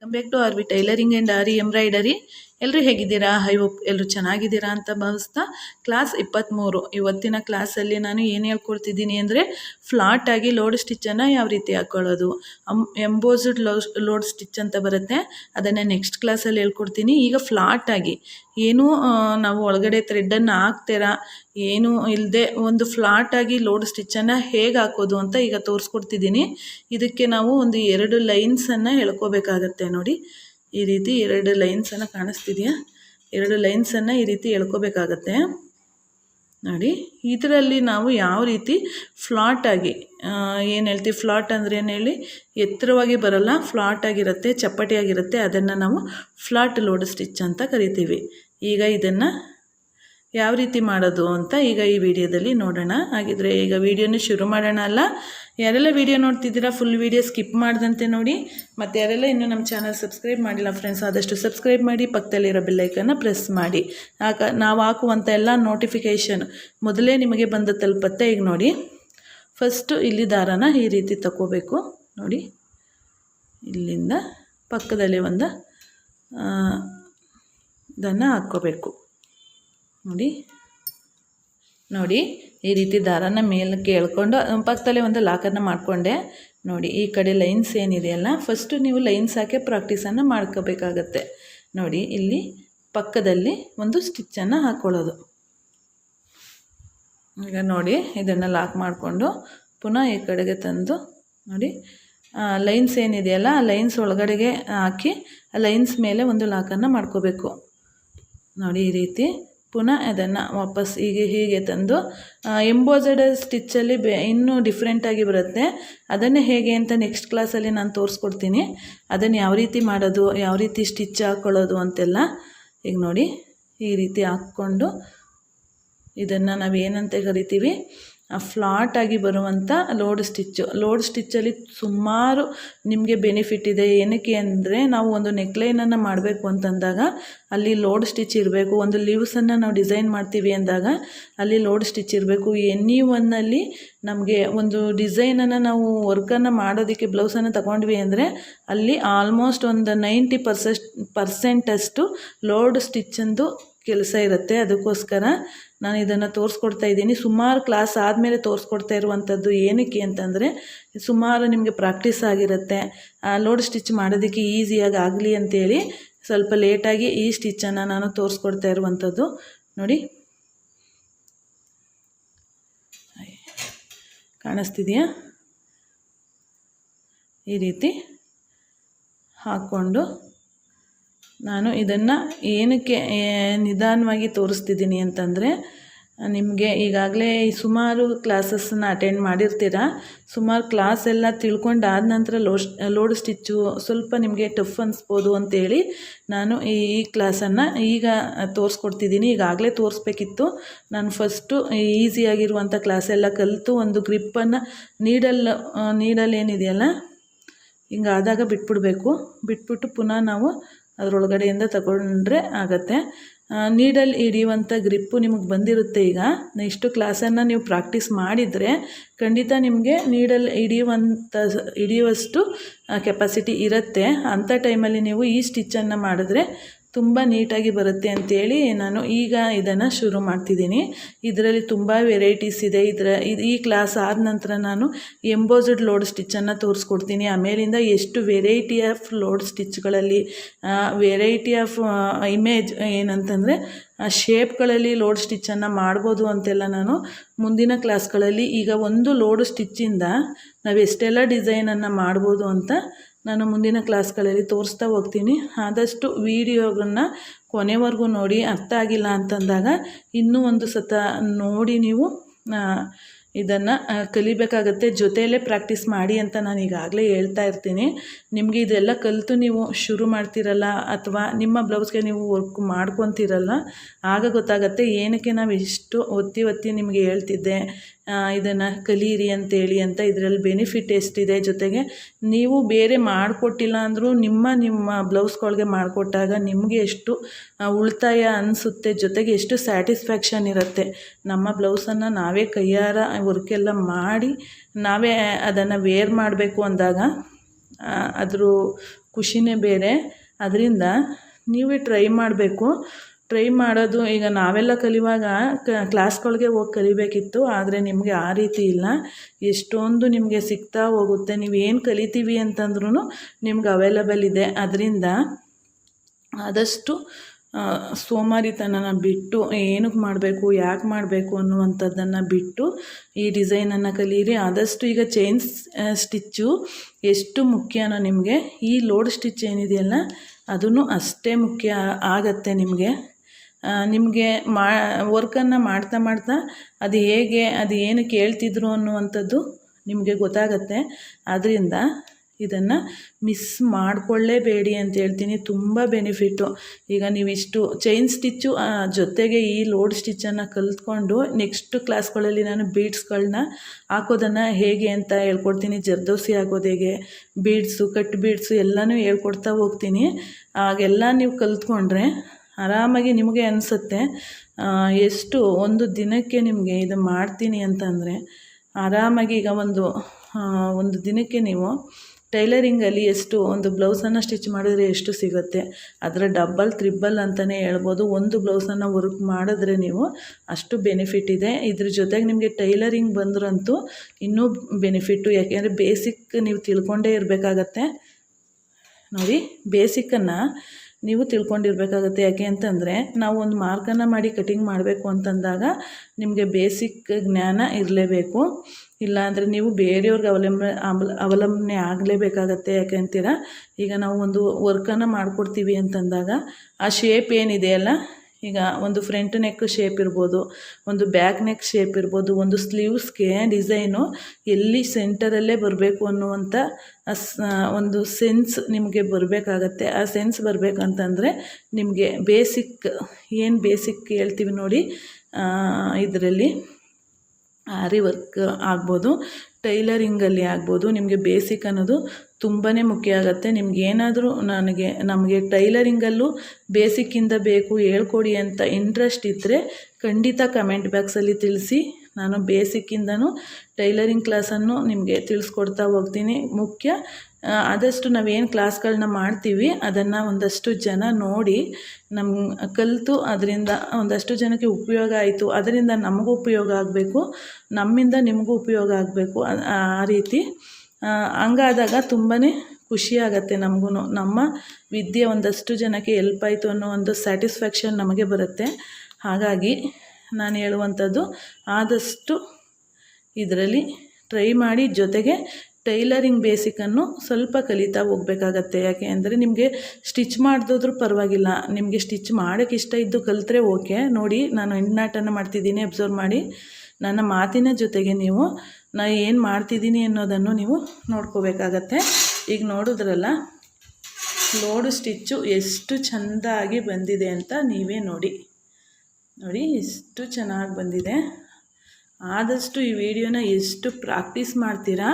Come back to RV Tailoring and RE Embroidery. ಎಲ್ಲರೂ ಹೇಗಿದ್ದೀರಾ high hope ಎಲ್ಲರೂ ಚೆನ್ನಾಗಿದ್ದೀರಾ ಅಂತ ಭಾವಿಸ್ತಾ ಕ್ಲಾಸ್ ಇಪ್ಪತ್ತ್ಮೂರು ಇವತ್ತಿನ ಕ್ಲಾಸಲ್ಲಿ ನಾನು ಏನು ಹೇಳ್ಕೊಡ್ತಿದ್ದೀನಿ ಅಂದರೆ ಫ್ಲಾಟಾಗಿ ಲೋಡ್ ಸ್ಟಿಚ್ಚನ್ನು ಯಾವ ರೀತಿ ಹಾಕ್ಕೊಳ್ಳೋದು um embossed low load stitch ಅಂತ ಬರುತ್ತೆ ಅದನ್ನು ನೆಕ್ಸ್ಟ್ ಕ್ಲಾಸಲ್ಲಿ ಹೇಳ್ಕೊಡ್ತೀನಿ ಈಗ ಫ್ಲಾಟಾಗಿ ಏನೂ ನಾವು ಒಳಗಡೆ ಥ್ರೆಡ್ಡನ್ನು ಹಾಕ್ತೀರಾ ಏನೂ ಇಲ್ಲದೆ ಒಂದು ಫ್ಲಾಟಾಗಿ ಲೋಡ್ ಸ್ಟಿಚ್ಚನ್ನು ಹೇಗೆ ಹಾಕೋದು ಅಂತ ಈಗ ತೋರಿಸ್ಕೊಡ್ತಿದ್ದೀನಿ ಇದಕ್ಕೆ ನಾವು ಒಂದು ಎರಡು ಲೈನ್ಸನ್ನು ಹೇಳ್ಕೋಬೇಕಾಗತ್ತೆ ನೋಡಿ ಈ ರೀತಿ ಎರಡು ಲೈನ್ಸನ್ನು ಕಾಣಿಸ್ತಿದೆಯಾ ಎರಡು ಲೈನ್ಸನ್ನು ಈ ರೀತಿ ಎಳ್ಕೋಬೇಕಾಗತ್ತೆ ನೋಡಿ ಇದರಲ್ಲಿ ನಾವು ಯಾವ ರೀತಿ ಫ್ಲಾಟಾಗಿ ಏನು ಹೇಳ್ತೀವಿ ಫ್ಲಾಟ್ ಅಂದರೆ ಏನು ಹೇಳಿ ಎತ್ತರವಾಗಿ ಬರಲ್ಲ ಆಗಿರುತ್ತೆ ಚಪ್ಪಟೆಯಾಗಿರುತ್ತೆ ಅದನ್ನು ನಾವು ಫ್ಲಾಟ್ ಲೋಡ್ ಸ್ಟಿಚ್ ಅಂತ ಕರಿತೀವಿ ಈಗ ಇದನ್ನು ಯಾವ ರೀತಿ ಮಾಡೋದು ಅಂತ ಈಗ ಈ ವಿಡಿಯೋದಲ್ಲಿ ನೋಡೋಣ ಹಾಗಿದ್ರೆ ಈಗ ವಿಡಿಯೋನ ಶುರು ಮಾಡೋಣ ಅಲ್ಲ ಯಾರೆಲ್ಲ ವಿಡಿಯೋ ನೋಡ್ತಿದ್ದೀರಾ ಫುಲ್ ವಿಡಿಯೋ ಸ್ಕಿಪ್ ಮಾಡ್ದಂತೆ ನೋಡಿ ಮತ್ತು ಯಾರೆಲ್ಲ ಇನ್ನೂ ನಮ್ಮ ಚಾನಲ್ ಸಬ್ಸ್ಕ್ರೈಬ್ ಮಾಡಿಲ್ಲ ಫ್ರೆಂಡ್ಸ್ ಆದಷ್ಟು ಸಬ್ಸ್ಕ್ರೈಬ್ ಮಾಡಿ ಪಕ್ಕದಲ್ಲಿರೋ ಬೆಲ್ಲೈಕನ್ನು ಪ್ರೆಸ್ ಮಾಡಿ ಆಗ ನಾವು ಹಾಕುವಂಥ ಎಲ್ಲ ನೋಟಿಫಿಕೇಷನ್ ಮೊದಲೇ ನಿಮಗೆ ಬಂದು ತಲುಪತ್ತೆ ಈಗ ನೋಡಿ ಫಸ್ಟು ಇಲ್ಲಿ ದಾರನ ಈ ರೀತಿ ತಗೋಬೇಕು ನೋಡಿ ಇಲ್ಲಿಂದ ಪಕ್ಕದಲ್ಲಿ ಒಂದು ಇದನ್ನು ಹಾಕ್ಕೋಬೇಕು ನೋಡಿ ನೋಡಿ ಈ ರೀತಿ ದಾರನ ಮೇಲಕ್ಕೆ ಎಳ್ಕೊಂಡು ಪಕ್ಕದಲ್ಲೇ ಒಂದು ಲಾಕರ್ನ ಮಾಡಿಕೊಂಡೆ ನೋಡಿ ಈ ಕಡೆ ಲೈನ್ಸ್ ಏನಿದೆಯಲ್ಲ ಫಸ್ಟು ನೀವು ಲೈನ್ಸ್ ಹಾಕಿ ಪ್ರಾಕ್ಟೀಸನ್ನು ಮಾಡ್ಕೋಬೇಕಾಗತ್ತೆ ನೋಡಿ ಇಲ್ಲಿ ಪಕ್ಕದಲ್ಲಿ ಒಂದು ಸ್ಟಿಚ್ಚನ್ನು ಹಾಕ್ಕೊಳ್ಳೋದು ಈಗ ನೋಡಿ ಇದನ್ನು ಲಾಕ್ ಮಾಡಿಕೊಂಡು ಪುನಃ ಈ ಕಡೆಗೆ ತಂದು ನೋಡಿ ಲೈನ್ಸ್ ಏನಿದೆಯಲ್ಲ ಆ ಲೈನ್ಸ್ ಒಳಗಡೆಗೆ ಹಾಕಿ ಆ ಲೈನ್ಸ್ ಮೇಲೆ ಒಂದು ಲಾಕನ್ನು ಮಾಡ್ಕೋಬೇಕು ನೋಡಿ ಈ ರೀತಿ ಪುನಃ ಅದನ್ನು ವಾಪಸ್ ಹೀಗೆ ಹೀಗೆ ತಂದು ಎಂಬೋಸೆಡ್ ಸ್ಟಿಚ್ಚಲ್ಲಿ ಬೆ ಇನ್ನೂ ಡಿಫ್ರೆಂಟಾಗಿ ಬರುತ್ತೆ ಅದನ್ನೇ ಹೇಗೆ ಅಂತ ನೆಕ್ಸ್ಟ್ ಕ್ಲಾಸಲ್ಲಿ ನಾನು ತೋರಿಸ್ಕೊಡ್ತೀನಿ ಅದನ್ನು ಯಾವ ರೀತಿ ಮಾಡೋದು ಯಾವ ರೀತಿ ಸ್ಟಿಚ್ ಹಾಕ್ಕೊಳ್ಳೋದು ಅಂತೆಲ್ಲ ಈಗ ನೋಡಿ ಈ ರೀತಿ ಹಾಕ್ಕೊಂಡು ಇದನ್ನು ನಾವು ಏನಂತ ಕರಿತೀವಿ ಫ್ಲಾಟ್ ಆಗಿ ಬರುವಂಥ ಲೋಡ್ ಸ್ಟಿಚ್ಚು ಲೋಡ್ ಸ್ಟಿಚ್ಚಲ್ಲಿ ಸುಮಾರು ನಿಮಗೆ ಬೆನಿಫಿಟ್ ಇದೆ ಏನಕ್ಕೆ ಅಂದರೆ ನಾವು ಒಂದು ನೆಕ್ಲೈನನ್ನು ಮಾಡಬೇಕು ಅಂತಂದಾಗ ಅಲ್ಲಿ ಲೋಡ್ ಸ್ಟಿಚ್ ಇರಬೇಕು ಒಂದು ಲೀವ್ಸನ್ನು ನಾವು ಡಿಸೈನ್ ಮಾಡ್ತೀವಿ ಅಂದಾಗ ಅಲ್ಲಿ ಲೋಡ್ ಸ್ಟಿಚ್ ಇರಬೇಕು ಎನಿ ಒನ್ನಲ್ಲಿ ನಮಗೆ ಒಂದು ಡಿಸೈನನ್ನು ನಾವು ವರ್ಕನ್ನು ಮಾಡೋದಕ್ಕೆ ಬ್ಲೌಸನ್ನು ತಗೊಂಡ್ವಿ ಅಂದರೆ ಅಲ್ಲಿ ಆಲ್ಮೋಸ್ಟ್ ಒಂದು ನೈಂಟಿ ಪರ್ಸೆಸ್ಟ್ ಪರ್ಸೆಂಟಷ್ಟು ಲೋಡ್ ಸ್ಟಿಚ್ಚಂದು ಕೆಲಸ ಇರುತ್ತೆ ಅದಕ್ಕೋಸ್ಕರ ನಾನು ಇದನ್ನು ತೋರಿಸ್ಕೊಡ್ತಾ ಇದ್ದೀನಿ ಸುಮಾರು ಕ್ಲಾಸ್ ಆದಮೇಲೆ ತೋರಿಸ್ಕೊಡ್ತಾ ಇರುವಂಥದ್ದು ಏನಕ್ಕೆ ಅಂತಂದರೆ ಸುಮಾರು ನಿಮಗೆ ಪ್ರಾಕ್ಟೀಸ್ ಆಗಿರುತ್ತೆ ಲೋಡ್ ಸ್ಟಿಚ್ ಮಾಡೋದಕ್ಕೆ ಈಸಿಯಾಗಿ ಆಗಲಿ ಅಂತೇಳಿ ಸ್ವಲ್ಪ ಲೇಟಾಗಿ ಈ ಸ್ಟಿಚ್ಚನ್ನು ನಾನು ತೋರಿಸ್ಕೊಡ್ತಾ ಇರುವಂಥದ್ದು ನೋಡಿ ಕಾಣಿಸ್ತಿದೆಯಾ ಈ ರೀತಿ ಹಾಕ್ಕೊಂಡು ನಾನು ಇದನ್ನು ಏನಕ್ಕೆ ನಿಧಾನವಾಗಿ ತೋರಿಸ್ತಿದ್ದೀನಿ ಅಂತಂದರೆ ನಿಮಗೆ ಈಗಾಗಲೇ ಸುಮಾರು ಕ್ಲಾಸಸ್ಸನ್ನು ಅಟೆಂಡ್ ಮಾಡಿರ್ತೀರ ಸುಮಾರು ಕ್ಲಾಸ್ ಎಲ್ಲ ತಿಳ್ಕೊಂಡಾದ ನಂತರ ಲೋಡ್ ಲೋಡ್ ಸ್ಟಿಚ್ಚು ಸ್ವಲ್ಪ ನಿಮಗೆ ಟಫ್ ಅನ್ನಿಸ್ಬೋದು ಅಂತೇಳಿ ನಾನು ಈ ಈ ಕ್ಲಾಸನ್ನು ಈಗ ತೋರಿಸ್ಕೊಡ್ತಿದ್ದೀನಿ ಈಗಾಗಲೇ ತೋರಿಸ್ಬೇಕಿತ್ತು ನಾನು ಫಸ್ಟು ಈಸಿಯಾಗಿರುವಂಥ ಕ್ಲಾಸ್ ಎಲ್ಲ ಕಲಿತು ಒಂದು ಗ್ರಿಪ್ಪನ್ನು ನೀಡಲ್ ನೀಡಲ್ ಏನಿದೆಯಲ್ಲ ಹಿಂಗಾದಾಗ ಬಿಟ್ಬಿಡ್ಬೇಕು ಬಿಟ್ಬಿಟ್ಟು ಪುನಃ ನಾವು ಅದರೊಳಗಡೆಯಿಂದ ತಗೊಂಡ್ರೆ ಆಗುತ್ತೆ ನೀಡಲ್ಲಿ ಹಿಡಿಯುವಂಥ ಗ್ರಿಪ್ಪು ನಿಮಗೆ ಬಂದಿರುತ್ತೆ ಈಗ ಇಷ್ಟು ಕ್ಲಾಸನ್ನು ನೀವು ಪ್ರಾಕ್ಟೀಸ್ ಮಾಡಿದರೆ ಖಂಡಿತ ನಿಮಗೆ ನೀಡಲ್ಲಿ ಹಿಡಿಯುವಂಥ ಹಿಡಿಯುವಷ್ಟು ಕೆಪಾಸಿಟಿ ಇರುತ್ತೆ ಅಂಥ ಟೈಮಲ್ಲಿ ನೀವು ಈ ಸ್ಟಿಚ್ಚನ್ನು ಮಾಡಿದ್ರೆ ತುಂಬ ನೀಟಾಗಿ ಬರುತ್ತೆ ಅಂತೇಳಿ ನಾನು ಈಗ ಇದನ್ನು ಶುರು ಮಾಡ್ತಿದ್ದೀನಿ ಇದರಲ್ಲಿ ತುಂಬ ವೆರೈಟೀಸ್ ಇದೆ ಇದರ ಇದು ಈ ಕ್ಲಾಸ್ ಆದ ನಂತರ ನಾನು ಎಂಬೋಸಡ್ ಲೋಡ್ ಸ್ಟಿಚ್ಚನ್ನು ತೋರಿಸ್ಕೊಡ್ತೀನಿ ಆಮೇಲಿಂದ ಎಷ್ಟು ವೆರೈಟಿ ಆಫ್ ಲೋಡ್ ಸ್ಟಿಚ್ಗಳಲ್ಲಿ ವೆರೈಟಿ ಆಫ್ ಇಮೇಜ್ ಏನಂತಂದರೆ ಶೇಪ್ಗಳಲ್ಲಿ ಲೋಡ್ ಸ್ಟಿಚ್ಚನ್ನು ಮಾಡ್ಬೋದು ಅಂತೆಲ್ಲ ನಾನು ಮುಂದಿನ ಕ್ಲಾಸ್ಗಳಲ್ಲಿ ಈಗ ಒಂದು ಲೋಡ್ ಸ್ಟಿಚ್ಚಿಂದ ನಾವು ಎಷ್ಟೆಲ್ಲ ಡಿಸೈನನ್ನು ಮಾಡ್ಬೋದು ಅಂತ ನಾನು ಮುಂದಿನ ಕ್ಲಾಸ್ಗಳಲ್ಲಿ ತೋರಿಸ್ತಾ ಹೋಗ್ತೀನಿ ಆದಷ್ಟು ವೀಡಿಯೋಗಳನ್ನ ಕೊನೆವರೆಗೂ ನೋಡಿ ಅರ್ಥ ಆಗಿಲ್ಲ ಅಂತಂದಾಗ ಇನ್ನೂ ಒಂದು ಸತ ನೋಡಿ ನೀವು ಇದನ್ನು ಕಲಿಬೇಕಾಗತ್ತೆ ಜೊತೆಯಲ್ಲೇ ಪ್ರಾಕ್ಟೀಸ್ ಮಾಡಿ ಅಂತ ನಾನು ಈಗಾಗಲೇ ಹೇಳ್ತಾ ಇರ್ತೀನಿ ನಿಮಗೆ ಇದೆಲ್ಲ ಕಲಿತು ನೀವು ಶುರು ಮಾಡ್ತಿರಲ್ಲ ಅಥವಾ ನಿಮ್ಮ ಬ್ಲೌಸ್ಗೆ ನೀವು ವರ್ಕ್ ಮಾಡ್ಕೊತಿರಲ್ಲ ಆಗ ಗೊತ್ತಾಗತ್ತೆ ಏನಕ್ಕೆ ನಾವು ಇಷ್ಟು ಒತ್ತಿ ಒತ್ತಿ ನಿಮಗೆ ಹೇಳ್ತಿದ್ದೆ ಇದನ್ನು ಕಲೀರಿ ಅಂತೇಳಿ ಅಂತ ಇದರಲ್ಲಿ ಬೆನಿಫಿಟ್ ಎಷ್ಟಿದೆ ಜೊತೆಗೆ ನೀವು ಬೇರೆ ಮಾಡಿಕೊಟ್ಟಿಲ್ಲ ಅಂದರೂ ನಿಮ್ಮ ನಿಮ್ಮ ಬ್ಲೌಸ್ಗಳಿಗೆ ಮಾಡಿಕೊಟ್ಟಾಗ ನಿಮಗೆ ಎಷ್ಟು ಉಳಿತಾಯ ಅನಿಸುತ್ತೆ ಜೊತೆಗೆ ಎಷ್ಟು ಸ್ಯಾಟಿಸ್ಫ್ಯಾಕ್ಷನ್ ಇರುತ್ತೆ ನಮ್ಮ ಬ್ಲೌಸನ್ನು ನಾವೇ ಕೈಯಾರ ವರ್ಕೆಲ್ಲ ಮಾಡಿ ನಾವೇ ಅದನ್ನು ವೇರ್ ಮಾಡಬೇಕು ಅಂದಾಗ ಅದರ ಖುಷಿನೇ ಬೇರೆ ಅದರಿಂದ ನೀವೇ ಟ್ರೈ ಮಾಡಬೇಕು ಟ್ರೈ ಮಾಡೋದು ಈಗ ನಾವೆಲ್ಲ ಕಲಿಯುವಾಗ ಕ್ಲಾಸ್ಗಳಿಗೆ ಹೋಗಿ ಕಲಿಬೇಕಿತ್ತು ಆದರೆ ನಿಮಗೆ ಆ ರೀತಿ ಇಲ್ಲ ಎಷ್ಟೊಂದು ನಿಮಗೆ ಸಿಗ್ತಾ ಹೋಗುತ್ತೆ ನೀವು ಏನು ಕಲಿತೀವಿ ಅಂತಂದ್ರೂ ನಿಮ್ಗೆ ಅವೈಲಬಲ್ ಇದೆ ಅದರಿಂದ ಆದಷ್ಟು ಸೋಮಾರಿತನನ ಬಿಟ್ಟು ಏನಕ್ಕೆ ಮಾಡಬೇಕು ಯಾಕೆ ಮಾಡಬೇಕು ಅನ್ನುವಂಥದ್ದನ್ನು ಬಿಟ್ಟು ಈ ಡಿಸೈನನ್ನು ಕಲಿಯಿರಿ ಆದಷ್ಟು ಈಗ ಚೈನ್ಸ್ ಸ್ಟಿಚ್ಚು ಎಷ್ಟು ಮುಖ್ಯನೋ ನಿಮಗೆ ಈ ಲೋಡ್ ಸ್ಟಿಚ್ ಏನಿದೆಯಲ್ಲ ಅದನ್ನು ಅಷ್ಟೇ ಮುಖ್ಯ ಆಗತ್ತೆ ನಿಮಗೆ ನಿಮಗೆ ಮಾ ವರ್ಕನ್ನು ಮಾಡ್ತಾ ಮಾಡ್ತಾ ಅದು ಹೇಗೆ ಅದು ಏನು ಕೇಳ್ತಿದ್ರು ಅನ್ನುವಂಥದ್ದು ನಿಮಗೆ ಗೊತ್ತಾಗತ್ತೆ ಆದ್ದರಿಂದ ಇದನ್ನು ಮಿಸ್ ಮಾಡಿಕೊಳ್ಳೇಬೇಡಿ ಅಂತ ಹೇಳ್ತೀನಿ ತುಂಬ ಬೆನಿಫಿಟ್ಟು ಈಗ ನೀವು ಚೈನ್ ಸ್ಟಿಚ್ಚು ಜೊತೆಗೆ ಈ ಲೋಡ್ ಸ್ಟಿಚ್ಚನ್ನು ಕಲಿತ್ಕೊಂಡು ನೆಕ್ಸ್ಟ್ ಕ್ಲಾಸ್ಗಳಲ್ಲಿ ನಾನು ಬೀಡ್ಸ್ಗಳನ್ನ ಹಾಕೋದನ್ನು ಹೇಗೆ ಅಂತ ಹೇಳ್ಕೊಡ್ತೀನಿ ಜರ್ದೋಸಿ ಹಾಕೋದು ಹೇಗೆ ಬೀಡ್ಸು ಕಟ್ ಬೀಡ್ಸು ಎಲ್ಲನೂ ಹೇಳ್ಕೊಡ್ತಾ ಹೋಗ್ತೀನಿ ಆಗೆಲ್ಲ ನೀವು ಕಲ್ತ್ಕೊಂಡ್ರೆ ಆರಾಮಾಗಿ ನಿಮಗೆ ಅನಿಸುತ್ತೆ ಎಷ್ಟು ಒಂದು ದಿನಕ್ಕೆ ನಿಮಗೆ ಇದು ಮಾಡ್ತೀನಿ ಅಂತಂದರೆ ಆರಾಮಾಗಿ ಈಗ ಒಂದು ಒಂದು ದಿನಕ್ಕೆ ನೀವು ಟೈಲರಿಂಗಲ್ಲಿ ಎಷ್ಟು ಒಂದು ಬ್ಲೌಸನ್ನು ಸ್ಟಿಚ್ ಮಾಡಿದ್ರೆ ಎಷ್ಟು ಸಿಗುತ್ತೆ ಅದರ ಡಬ್ಬಲ್ ತ್ರಿಬ್ಬಲ್ ಅಂತಲೇ ಹೇಳ್ಬೋದು ಒಂದು ಬ್ಲೌಸನ್ನು ವರ್ಕ್ ಮಾಡಿದ್ರೆ ನೀವು ಅಷ್ಟು ಬೆನಿಫಿಟ್ ಇದೆ ಇದ್ರ ಜೊತೆಗೆ ನಿಮಗೆ ಟೈಲರಿಂಗ್ ಬಂದರಂತೂ ಇನ್ನೂ ಬೆನಿಫಿಟ್ಟು ಯಾಕೆಂದರೆ ಬೇಸಿಕ್ ನೀವು ತಿಳ್ಕೊಂಡೇ ಇರಬೇಕಾಗತ್ತೆ ನೋಡಿ ಬೇಸಿಕ್ಕನ್ನು ನೀವು ತಿಳ್ಕೊಂಡಿರ್ಬೇಕಾಗುತ್ತೆ ಯಾಕೆ ಅಂತಂದರೆ ನಾವು ಒಂದು ಮಾರ್ಕನ್ನು ಮಾಡಿ ಕಟಿಂಗ್ ಮಾಡಬೇಕು ಅಂತಂದಾಗ ನಿಮಗೆ ಬೇಸಿಕ್ ಜ್ಞಾನ ಇರಲೇಬೇಕು ಇಲ್ಲಾಂದರೆ ನೀವು ಬೇರೆಯವ್ರಿಗೆ ಅವಲಂಬನೆ ಅವಲಂಬನೆ ಆಗಲೇಬೇಕಾಗತ್ತೆ ಯಾಕೆ ಅಂತೀರ ಈಗ ನಾವು ಒಂದು ವರ್ಕನ್ನು ಮಾಡಿಕೊಡ್ತೀವಿ ಅಂತಂದಾಗ ಆ ಶೇಪ್ ಏನಿದೆಯಲ್ಲ ಈಗ ಒಂದು ಫ್ರಂಟ್ ನೆಕ್ ಶೇಪ್ ಇರ್ಬೋದು ಒಂದು ಬ್ಯಾಕ್ ನೆಕ್ ಶೇಪ್ ಇರ್ಬೋದು ಒಂದು ಸ್ಲೀವ್ಸ್ಗೆ ಡಿಸೈನು ಎಲ್ಲಿ ಸೆಂಟರಲ್ಲೇ ಬರಬೇಕು ಅನ್ನುವಂಥ ಒಂದು ಸೆನ್ಸ್ ನಿಮಗೆ ಬರಬೇಕಾಗತ್ತೆ ಆ ಸೆನ್ಸ್ ಬರಬೇಕಂತಂದರೆ ನಿಮಗೆ ಬೇಸಿಕ್ ಏನು ಬೇಸಿಕ್ ಹೇಳ್ತೀವಿ ನೋಡಿ ಇದರಲ್ಲಿ ಆರಿ ವರ್ಕ್ ಆಗ್ಬೋದು ಟೈಲರಿಂಗಲ್ಲಿ ಆಗ್ಬೋದು ನಿಮಗೆ ಬೇಸಿಕ್ ಅನ್ನೋದು ತುಂಬಾ ಮುಖ್ಯ ಆಗುತ್ತೆ ನಿಮ್ಗೆ ಏನಾದರೂ ನನಗೆ ನಮಗೆ ಟೈಲರಿಂಗಲ್ಲೂ ಬೇಸಿಕ್ಕಿಂದ ಬೇಕು ಹೇಳ್ಕೊಡಿ ಅಂತ ಇಂಟ್ರೆಸ್ಟ್ ಇದ್ದರೆ ಖಂಡಿತ ಕಮೆಂಟ್ ಬಾಕ್ಸಲ್ಲಿ ತಿಳಿಸಿ ನಾನು ಬೇಸಿಕ್ಕಿಂದನೂ ಟೈಲರಿಂಗ್ ಕ್ಲಾಸನ್ನು ನಿಮಗೆ ತಿಳಿಸ್ಕೊಡ್ತಾ ಹೋಗ್ತೀನಿ ಮುಖ್ಯ ಆದಷ್ಟು ನಾವೇನು ಕ್ಲಾಸ್ಗಳನ್ನ ಮಾಡ್ತೀವಿ ಅದನ್ನು ಒಂದಷ್ಟು ಜನ ನೋಡಿ ನಮ್ಮ ಕಲಿತು ಅದರಿಂದ ಒಂದಷ್ಟು ಜನಕ್ಕೆ ಉಪಯೋಗ ಆಯಿತು ಅದರಿಂದ ನಮಗೂ ಉಪಯೋಗ ಆಗಬೇಕು ನಮ್ಮಿಂದ ನಿಮಗೂ ಉಪಯೋಗ ಆಗಬೇಕು ಆ ರೀತಿ ಹಂಗಾದಾಗ ತುಂಬಾ ಖುಷಿಯಾಗತ್ತೆ ನಮಗೂ ನಮ್ಮ ವಿದ್ಯೆ ಒಂದಷ್ಟು ಜನಕ್ಕೆ ಎಲ್ಪ್ ಆಯಿತು ಅನ್ನೋ ಒಂದು ಸ್ಯಾಟಿಸ್ಫ್ಯಾಕ್ಷನ್ ನಮಗೆ ಬರುತ್ತೆ ಹಾಗಾಗಿ ನಾನು ಹೇಳುವಂಥದ್ದು ಆದಷ್ಟು ಇದರಲ್ಲಿ ಟ್ರೈ ಮಾಡಿ ಜೊತೆಗೆ ಟೈಲರಿಂಗ್ ಬೇಸಿಕನ್ನು ಸ್ವಲ್ಪ ಕಲಿತಾ ಹೋಗ್ಬೇಕಾಗತ್ತೆ ಯಾಕೆ ಅಂದರೆ ನಿಮಗೆ ಸ್ಟಿಚ್ ಮಾಡಿದ್ರು ಪರವಾಗಿಲ್ಲ ನಿಮಗೆ ಸ್ಟಿಚ್ ಮಾಡೋಕ್ಕೆ ಇಷ್ಟ ಇದ್ದು ಕಲಿತ್ರೆ ಓಕೆ ನೋಡಿ ನಾನು ಹೆಣ್ಣಾಟನ ಮಾಡ್ತಿದ್ದೀನಿ ಅಬ್ಸರ್ವ್ ಮಾಡಿ ನನ್ನ ಮಾತಿನ ಜೊತೆಗೆ ನೀವು ನಾ ಏನು ಮಾಡ್ತಿದ್ದೀನಿ ಅನ್ನೋದನ್ನು ನೀವು ನೋಡ್ಕೋಬೇಕಾಗತ್ತೆ ಈಗ ನೋಡಿದ್ರಲ್ಲ ಲೋಡು ಸ್ಟಿಚ್ಚು ಎಷ್ಟು ಚೆಂದಾಗಿ ಬಂದಿದೆ ಅಂತ ನೀವೇ ನೋಡಿ ನೋಡಿ ಎಷ್ಟು ಚೆನ್ನಾಗಿ ಬಂದಿದೆ ಆದಷ್ಟು ಈ ವಿಡಿಯೋನ ಎಷ್ಟು ಪ್ರಾಕ್ಟೀಸ್ ಮಾಡ್ತೀರಾ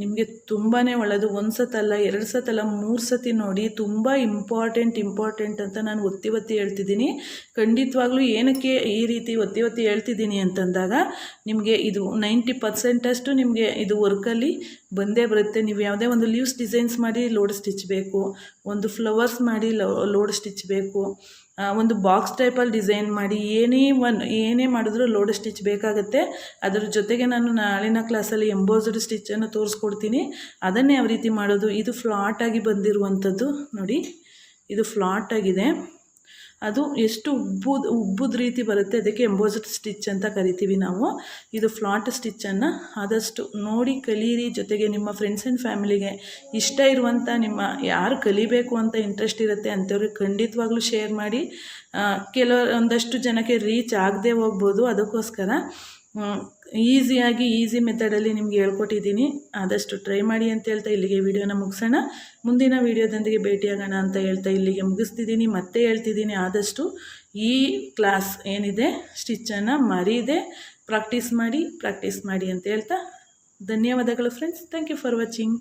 ನಿಮಗೆ ತುಂಬಾ ಒಳ್ಳೆಯದು ಒಂದು ಸತಲ್ಲ ಎರಡು ಸತಲ್ಲ ಮೂರು ಸತಿ ನೋಡಿ ತುಂಬ ಇಂಪಾರ್ಟೆಂಟ್ ಇಂಪಾರ್ಟೆಂಟ್ ಅಂತ ನಾನು ಒತ್ತಿ ಒತ್ತಿ ಹೇಳ್ತಿದ್ದೀನಿ ಖಂಡಿತವಾಗ್ಲೂ ಏನಕ್ಕೆ ಈ ರೀತಿ ಒತ್ತಿ ಒತ್ತಿ ಹೇಳ್ತಿದ್ದೀನಿ ಅಂತಂದಾಗ ನಿಮಗೆ ಇದು ನೈಂಟಿ ಪರ್ಸೆಂಟಷ್ಟು ನಿಮಗೆ ಇದು ವರ್ಕಲ್ಲಿ ಬಂದೇ ಬರುತ್ತೆ ನೀವು ಯಾವುದೇ ಒಂದು ಲೀವ್ಸ್ ಡಿಸೈನ್ಸ್ ಮಾಡಿ ಲೋಡ್ ಸ್ಟಿಚ್ ಬೇಕು ಒಂದು ಫ್ಲವರ್ಸ್ ಮಾಡಿ ಲೋಡ್ ಸ್ಟಿಚ್ ಬೇಕು ಒಂದು ಬಾಕ್ಸ್ ಟೈಪಲ್ಲಿ ಡಿಸೈನ್ ಮಾಡಿ ಏನೇ ಒನ್ ಏನೇ ಮಾಡಿದ್ರೂ ಲೋಡ್ ಸ್ಟಿಚ್ ಬೇಕಾಗುತ್ತೆ ಅದರ ಜೊತೆಗೆ ನಾನು ನಾಳಿನ ಕ್ಲಾಸಲ್ಲಿ ಎಂಬೋಸ್ಡ್ ಸ್ಟಿಚ್ಚನ್ನು ತೋರಿಸ್ಕೊಡ್ತೀನಿ ಅದನ್ನೇ ಯಾವ ರೀತಿ ಮಾಡೋದು ಇದು ಫ್ಲಾಟಾಗಿ ಬಂದಿರುವಂಥದ್ದು ನೋಡಿ ಇದು ಫ್ಲಾಟಾಗಿದೆ ಅದು ಎಷ್ಟು ಉಬ್ಬುದ ಉಬ್ಬುದ ರೀತಿ ಬರುತ್ತೆ ಅದಕ್ಕೆ ಎಂಬೋಸಡ್ ಸ್ಟಿಚ್ ಅಂತ ಕರಿತೀವಿ ನಾವು ಇದು ಫ್ಲಾಟ್ ಸ್ಟಿಚ್ಚನ್ನು ಆದಷ್ಟು ನೋಡಿ ಕಲೀರಿ ಜೊತೆಗೆ ನಿಮ್ಮ ಫ್ರೆಂಡ್ಸ್ ಆ್ಯಂಡ್ ಫ್ಯಾಮಿಲಿಗೆ ಇಷ್ಟ ಇರುವಂಥ ನಿಮ್ಮ ಯಾರು ಕಲಿಬೇಕು ಅಂತ ಇಂಟ್ರೆಸ್ಟ್ ಇರುತ್ತೆ ಅಂಥವ್ರಿಗೆ ಖಂಡಿತವಾಗ್ಲೂ ಶೇರ್ ಮಾಡಿ ಕೆಲವೊಂದಷ್ಟು ಜನಕ್ಕೆ ರೀಚ್ ಆಗದೆ ಹೋಗ್ಬೋದು ಅದಕ್ಕೋಸ್ಕರ ಈಸಿಯಾಗಿ ಈಸಿ ಮೆಥಡಲ್ಲಿ ನಿಮಗೆ ಹೇಳ್ಕೊಟ್ಟಿದ್ದೀನಿ ಆದಷ್ಟು ಟ್ರೈ ಮಾಡಿ ಅಂತ ಹೇಳ್ತಾ ಇಲ್ಲಿಗೆ ವಿಡಿಯೋನ ಮುಗಿಸೋಣ ಮುಂದಿನ ವೀಡಿಯೋದೊಂದಿಗೆ ಭೇಟಿಯಾಗೋಣ ಅಂತ ಹೇಳ್ತಾ ಇಲ್ಲಿಗೆ ಮುಗಿಸ್ತಿದ್ದೀನಿ ಮತ್ತೆ ಹೇಳ್ತಿದ್ದೀನಿ ಆದಷ್ಟು ಈ ಕ್ಲಾಸ್ ಏನಿದೆ ಸ್ಟಿಚ್ಚನ್ನು ಮರೀದೆ ಪ್ರಾಕ್ಟೀಸ್ ಮಾಡಿ ಪ್ರಾಕ್ಟೀಸ್ ಮಾಡಿ ಅಂತ ಹೇಳ್ತಾ ಧನ್ಯವಾದಗಳು friends thank you for watching